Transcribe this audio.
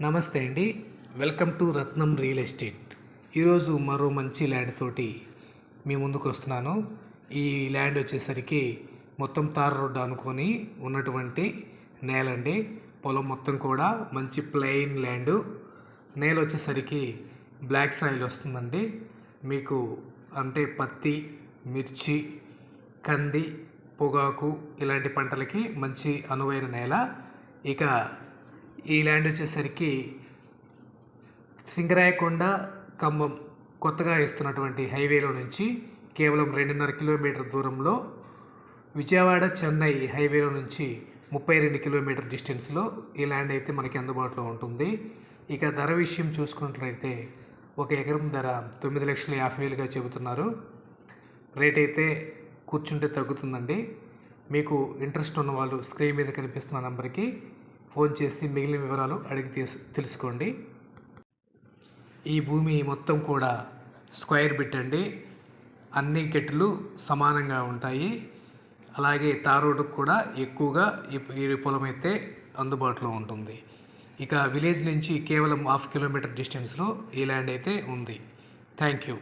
నమస్తే అండి. Welcome to Ratnam real estate. ఈరోజు మరో మంచి ల్యాండ్ తోటి మీ ముందుకు వస్తున్నాను. ఈ ల్యాండ్ వచ్చేసరికి మొత్తం తార్ రోడ్డు అనుకొని ఉన్నటువంటి నేల అండి. పొలం మొత్తం కూడా మంచి ప్లెయిన్ ల్యాండ్. నేల వచ్చేసరికి బ్లాక్ సాయిల్ వస్తుందండి. మీకు అంటే పత్తి మిర్చి కంది పొగాకు ఇలాంటి పంటలకి మంచి అనువైన నేల. ఇక ఈ ల్యాండ్ వచ్చేసరికి సింగరాయకొండ ఖమ్మం కొత్తగా ఇస్తున్నటువంటి హైవేలో నుంచి కేవలం రెండున్నర కిలోమీటర్ దూరంలో విజయవాడ చెన్నై హైవేలో నుంచి ముప్పై రెండు కిలోమీటర్ డిస్టెన్స్లో ఈ ల్యాండ్ అయితే మనకి అందుబాటులో ఉంటుంది. ఇక ధర విషయం చూసుకున్నట్లయితే ఒక ఎకరం ధర తొమ్మిది లక్షల యాభై వేలుగా చెబుతున్నారు. రేట్ అయితే కూర్చుంటే తగ్గుతుందండి. మీకు ఇంట్రెస్ట్ ఉన్న వాళ్ళు స్క్రీన్ మీద కనిపిస్తున్న నెంబర్కి ఫోన్ చేసి మిగిలిన వివరాలు అడిగి తెలుసుకోండి. ఈ భూమి మొత్తం కూడా స్క్వేర్ బిట్ అండి. అన్ని గెట్లు సమానంగా ఉంటాయి. అలాగే తార్ రోడ్డుకు కూడా ఎక్కువగా ఈ ఈ పొలం అయితే అందుబాటులో ఉంటుంది. ఇక విలేజ్ నుంచి కేవలం హాఫ్ కిలోమీటర్ డిస్టెన్స్లో ఈ ల్యాండ్ అయితే ఉంది. Thank you.